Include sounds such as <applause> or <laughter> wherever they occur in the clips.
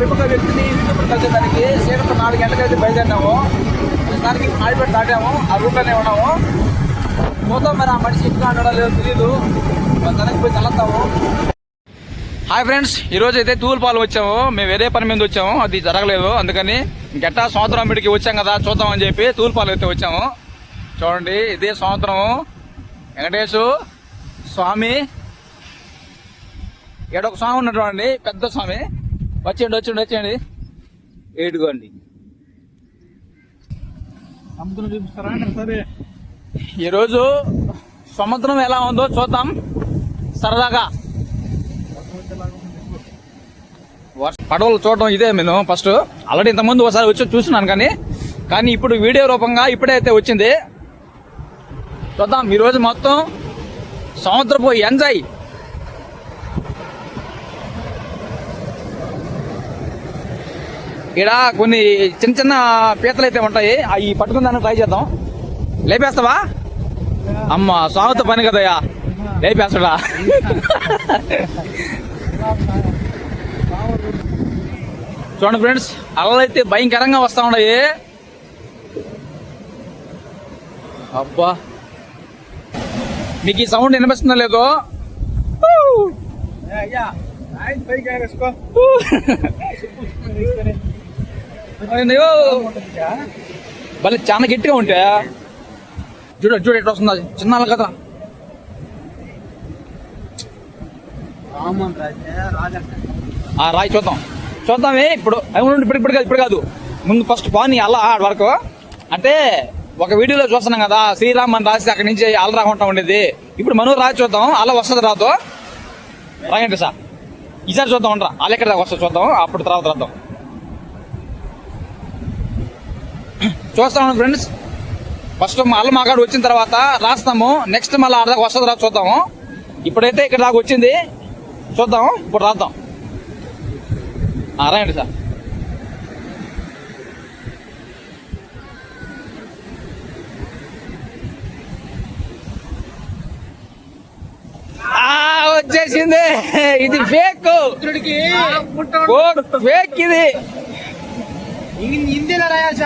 ప్రముఖ వ్యక్తిని యూట్యూబ్ కలిసేదానికి శ్రీరంగం నాలుగు గంటలకు అయితే బయలుదేరినాము. దానికి నాయుడుపేట దాటాము. ఆ రూట్లోనే ఉన్నాము. పోతాం మరి ఆ మనిషి ఇంకా ఉండడం లేదో తెలియదు మరి తనకి పోయి తలస్తాము హాయ్ ఫ్రెండ్స్ ఈరోజు అయితే తూలుపాలు వచ్చాము. మేము వేరే పని మీద వచ్చాము. అది జరగలేదు. అందుకని గట్టా సంవత్సరం మీడికి వచ్చాం కదా చూద్దామని చెప్పి తూలుపాలు అయితే వచ్చాము. చూడండి ఇదే సంవత్సరము వెంకటేశు స్వామి. ఒక స్వామి ఉన్నటువంటి పెద్ద స్వామి. వచ్చేయండి వచ్చేయండి వచ్చేయండి ఏడుకోండి చూపిస్తారా సరే. ఈరోజు సముద్రం ఎలా ఉందో చూద్దాం. సరదాగా. పడవలు చూడడం ఇదే నేను ఫస్ట్. ఆల్రెడీ ఇంతకుముందు ఒకసారి వచ్చి చూస్తున్నాను కానీ కానీ ఇప్పుడు వీడియో రూపంగా ఇప్పుడే అయితే వచ్చింది. చూద్దాం ఈరోజు మొత్తం సముద్రపు ఎంజాయ్. ఇక్కడ కొన్ని చిన్న చిన్న పీతలు అయితే ఉంటాయి. అవి పట్టుకుందానికి ట్రై చేద్దాం. లేపేస్తావా? అమ్మ సాగుత పని కదయ్యా. లేపేస్తాడా? చూడండి ఫ్రెండ్స్ అలలు అయితే భయంకరంగా వస్తా ఉన్నాయి. అబ్బా. మీకు ఈ సౌండ్ వినిపిస్తుందో లేదో? <laughs> భలే చాలా గట్టిగా ఉంటే. చూడ చూడ ఎట్లా వస్తుందా చిన్న కదా ఆ రాయి చూద్దాం. చూద్దామే ఇప్పుడు అవును ఇప్పుడు ఇప్పుడు కాదు ఇప్పుడు కాదు. ముందు ఫస్ట్ పాని అలా ఆడ వరకు. అంటే ఒక వీడియోలో చూస్తున్నాం కదా శ్రీరామ్ అని రాసి అక్కడి నుంచి అల్ల రాకుండా ఉండేది. ఇప్పుడు మనూ రాయి చూద్దాం అలా వస్తుంది రాదు రాయండి సార్. ఈసారి చూద్దాం ఉండరా. అలా ఎక్కడ వస్తుంది చూద్దాం అప్పుడు తర్వాత రాద్దాం. చూస్తాం ఫ్రెండ్స్ ఫస్ట్ మా అల్ల మాకాడు వచ్చిన తర్వాత రాస్తాము నెక్స్ట్ మళ్ళీ ఆడ దాకా వస్తుంది రా చూద్దాము. ఇప్పుడైతే ఇక్కడ దాకా వచ్చింది. చూద్దాం. ఇప్పుడు రాద్దాం. రాయండి సార్. ఆ, వచ్చేసింది. ఇది ఫేక్ ఫేక్ ఇది. హిందీలో రాయాలి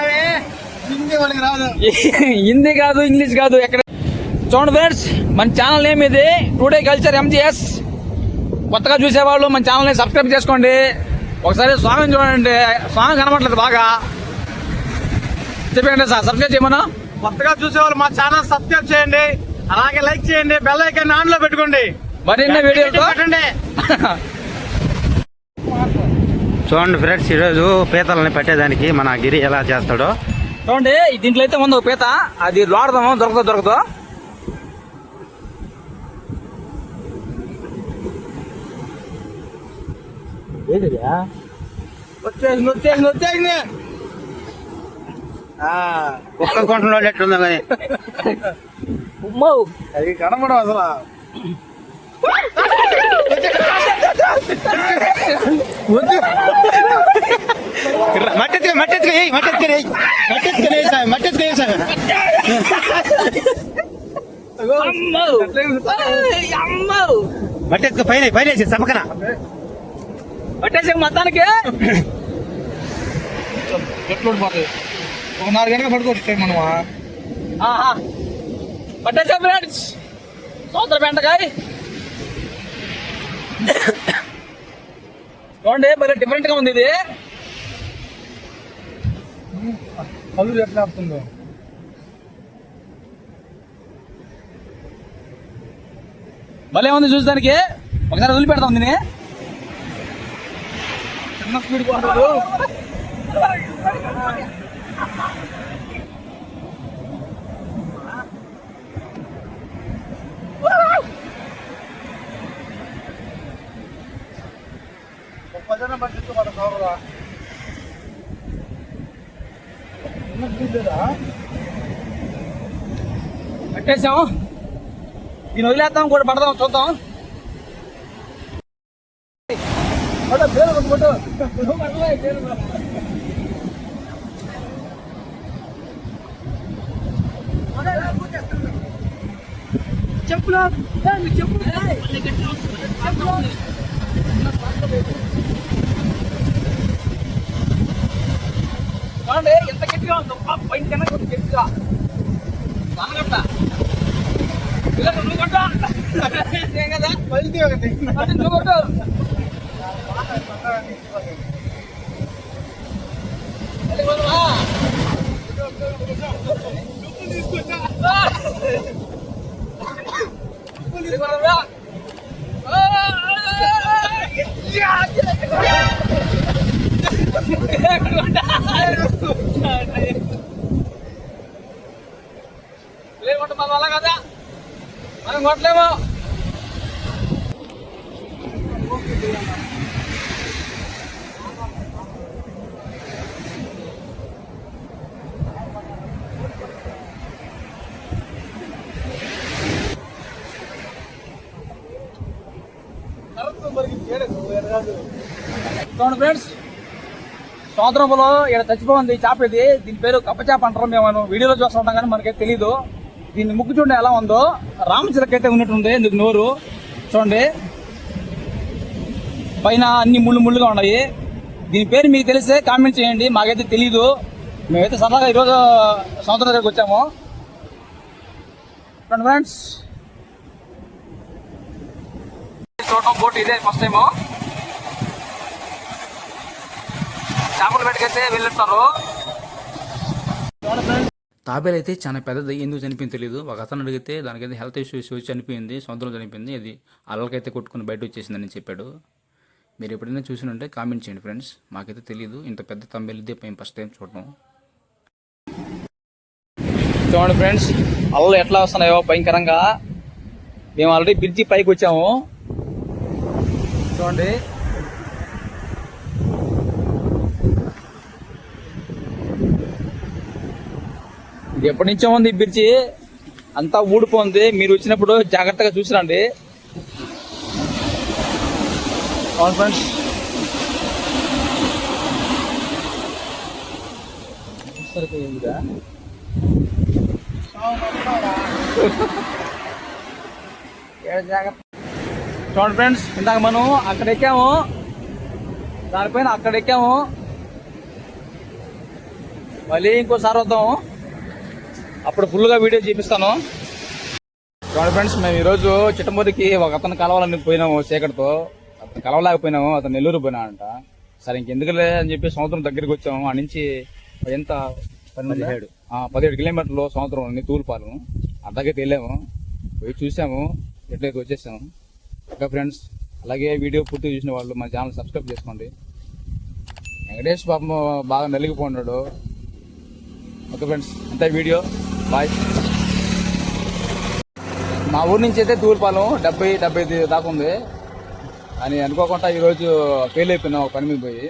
<laughs> హిందీ కాదు ఇంగ్లీష్ కాదు ఎక్కడ చూడండి ఫ్రెండ్స్ మన ఛానల్ నేమ్ ఇది today culture M G S కొత్తగా చూసేవాళ్ళు మన ఛానల్ని సబ్స్క్రైబ్ చేసుకోండి. ఒకసారి స్వామిని చూడండి స్వామి కనబడలేదు బాగా. చెప్పండి సార్ సబ్స్క్రైబ్ చేయమన్నా కొత్తగా చూసేవాళ్ళు మా ఛానల్ సబ్స్క్రైబ్ చేయండి అలాగే లైక్ చేయండి బెల్ ఐకాన్ ఆన్లో పెట్టుకోండి. మరిన్ని పెట్టండి. <laughs> చూడండి ఫ్రెండ్స్ ఈరోజు పీతలని పట్టేదానికి మన గిరి ఎలా చేస్తాడో. చూడండి దీంట్లో అయితే ఉంది ఒక పీత. అది లోడదాము దొరకదో దొరకదో వచ్చేసింది వచ్చేసింది వచ్చేసింది. ఆ, ఒక్క కొంటలో ఎట్లుందో కానీ ఉమ్మో. అది కనబడం అసలు. మట్టెత్తుక మట్టెత్తుక ఏయ్ మట్టెత్తుక ఏయ్. మట్టెత్తుక ఏయ్ సార్ మట్టెత్తుక ఏయ్ సార్ అమ్మో ఏయ్, అమ్మో మట్టెత్తుక పైన పైన వేసి సపకన పట్టేసే మొత్తానికి ఎట్లా పోతుంది ఒక నాలుగు గంటలు పడుకోవచ్చు మనం ఆహా పట్టేసా ఫ్రెండ్స్ సోదర బెండకాయ చూడండి మరి డిఫరెంట్గా ఉంది ఇది. కళ్ళు ఎట్లా ఆపుతుందో? భలే ఉంది చూసానికి ఒకసారి వదిలిపెడతాం దీన్ని. చిన్న స్పీడ్ పోతాడు. భజన పట్టించు మన కవరా కట్టేసాం దీని వదిలేద్దాం కూడా పడదాం చూద్దాం. చెప్పులు. చెప్పులు. పట్టు, పేరు కొట్టు, పట్టు. చెప్పులు చెప్పులు ఇంకా నాన్నగట్ట ఇలా నువ్వు కొట్ట ఏం కదా పల్టీ ఒకటి నువ్వు? వెళ్ళి పోదామా? లేకుంటే మన వల్ల కదా మనం కొట్టలేము చూడండి ఫ్రెండ్స్ సముద్రంలో ఇక్కడ చచ్చిపోయింది చేప ఇది దీని పేరు కప్పచేప అంటారు. మేము వీడియోలో చూస్తూ ఉంటాం కానీ మనకైతే తెలీదు. దీన్ని ముక్కు చూడండి ఎలా ఉందో. రామచిలక అయితే ఉన్నట్టుంది ఇందుకు నోరు? చూడండి. పైన అన్ని ముళ్ళు ముళ్ళుగా ఉన్నాయి. దీని పేరు మీకు తెలిస్తే కామెంట్ చేయండి. మాకైతే తెలీదు. మేమైతే సరదాగా ఈరోజు సముద్రం దగ్గరకు వచ్చాము. ఫ్రెండ్స్. చూడటం బోట్ ఇదే ఫస్ట్ టైము. చేపలు పెట్టుకైతే వెళ్ళుంటారు. తాబేలు అయితే చాలా పెద్దది. ఎందుకు చనిపోయింది తెలియదు ఒక అతను అడిగితే దానికైతే హెల్త్ ఇష్యూస్ వచ్చి చనిపోయింది సముద్రం చనిపోయింది. అది అలలకైతే కొట్టుకుని బయట వచ్చేసిందని చెప్పాడు. మీరు ఎప్పుడైనా చూసి ఉంటే కామెంట్ చేయండి ఫ్రెండ్స్. మాకైతే తెలియదు ఇంత పెద్ద తంబేలు ఇదే మేము ఫస్ట్ టైం చూడటం. చూడండి ఫ్రెండ్స్ అలలు ఎట్లా వస్తున్నాయో భయంకరంగా. మేము ఆల్రెడీ బ్రిడ్జి పైకి వచ్చాము. చూడండి. ఎప్పటి నుంచో ఉంది ఈ బ్రిడ్జి. అంతా ఊడిపోంది. మీరు వచ్చినప్పుడు జాగ్రత్తగా చూసిరండి. అవును ఫ్రెండ్స్. సరిపోయిందిగా చూడండి ఫ్రెండ్స్ ఇందాక మనం అక్కడ ఎక్కాము దానిపైన అక్కడ ఎక్కాము మళ్ళీ ఇంకోసారి వద్దాము. అప్పుడు ఫుల్గా వీడియో చూపిస్తాను. చూడండి ఫ్రెండ్స్ మేము ఈరోజు చిట్టమూరికి ఒక అతను కలవాలని పోయినాము చీకటితో. అతను కలవలేకపోయినాము అతను నెల్లూరు పోయినాడంట. సరే ఇంకెందుకులే అని చెప్పి సముద్రం దగ్గరికి వచ్చాము. ఆ నుంచి ఎంత? పదిహేడు. పదిహేడు కిలోమీటర్లు సముద్రం ఉంది తూర్పాలెం. అడ్డకైతే వెళ్ళాము పోయి చూసాము ఎట్లయితే వచ్చేసాము. ఓకే ఫ్రెండ్స్ అలాగే వీడియో పూర్తి చూసిన వాళ్ళు మా ఛానల్ సబ్స్క్రైబ్ చేసుకోండి. వెంకటేష్ పాపం బాగా నలిగిపోన్నాడు ఓకే ఫ్రెండ్స్ అంతే వీడియో. బాయ్ మా ఊరి నుంచి అయితే తూర్పాలెం డెబ్బై డెబ్బై దాకా ఉంది. అని అనుకోకుండా ఈరోజు ఫెయిల్ అయిపోయినా ఒక పని మీద పోయి.